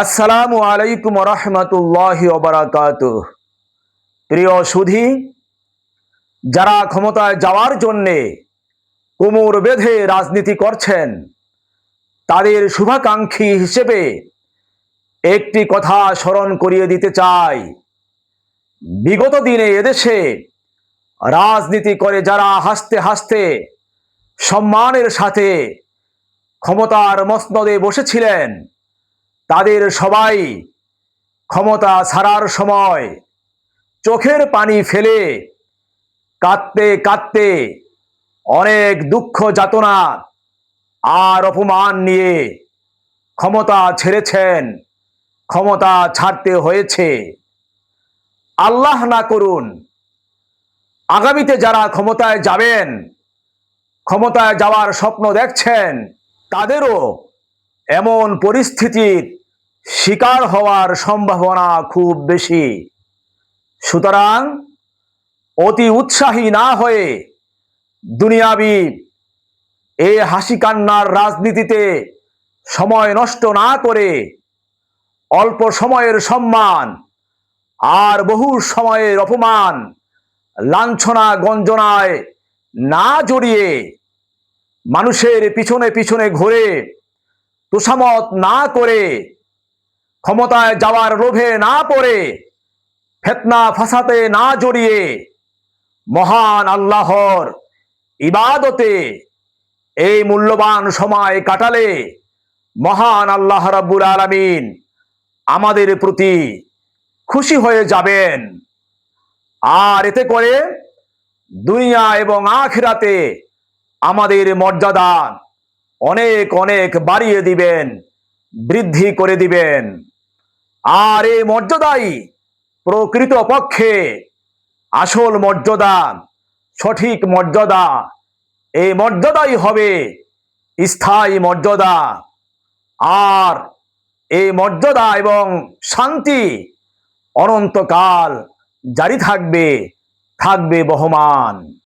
আসসালামু আলাইকুম রহমতুল্লাহ ওবরাকাত। প্রিয় সুধী, যারা ক্ষমতায় যাওয়ার জন্যে কোমর বেঁধে রাজনীতি করছেন, তাদের শুভাকাঙ্ক্ষী হিসেবে একটি কথা স্মরণ করিয়ে দিতে চাই। বিগত দিনে এদেশে রাজনীতি করে যারা হাসতে হাসতে সম্মানের সাথে ক্ষমতার মসনদে বসেছিলেন তাদের সবাই ক্ষমতা ছাড়ার সময় চোখের পানি ফেলে কাঁদতে কাঁদতে অনেক দুঃখ যাতনা আর অপমান নিয়ে ক্ষমতা ছেড়েছেন, ক্ষমতা ছাড়তে হয়েছে। আল্লাহ না করুন, আগামীতে যারা ক্ষমতায় যাবেন, ক্ষমতায় যাওয়ার স্বপ্ন দেখছেন, তাদেরও এমন পরিস্থিতির শিকার হওয়ার সম্ভাবনা খুব বেশি। সুতরাং অতি উৎসাহী না হয়ে দুনিয়াবি এ হাসি কান্নার রাজনীতিতে সময় নষ্ট না করে অল্প সময়ের সম্মান আর বহু সময়ের অপমান, লাঞ্ছনা গঞ্জনায় না জড়িয়ে মানুষের পিছনে পিছনে ঘুরে তুষামত না করে, ক্ষমতায় যাওয়ার লোভে না পড়ে, ফেতনা ফাসাতে না জড়িয়ে, মহান আল্লাহর ইবাদতে এই মূল্যবান সময় কাটালে মহান আল্লাহ রাব্বুল আলামিন আমাদের প্রতি খুশি হয়ে যাবেন। আর এতে করে দুনিয়া এবং আখিরাতে আমাদের মর্যাদা অনেক অনেক বাড়িয়ে দিবেন, বৃদ্ধি করে দিবেন। আর এই মর্যাদাই প্রকৃত পক্ষে আসল মর্যাদা, সঠিক মর্যাদা। এই মর্যাদাই হবে স্থায়ী মর্যাদা। আর এই মর্যাদা এবং শান্তি অনন্তকাল জারি থাকবে থাকবে বহমান।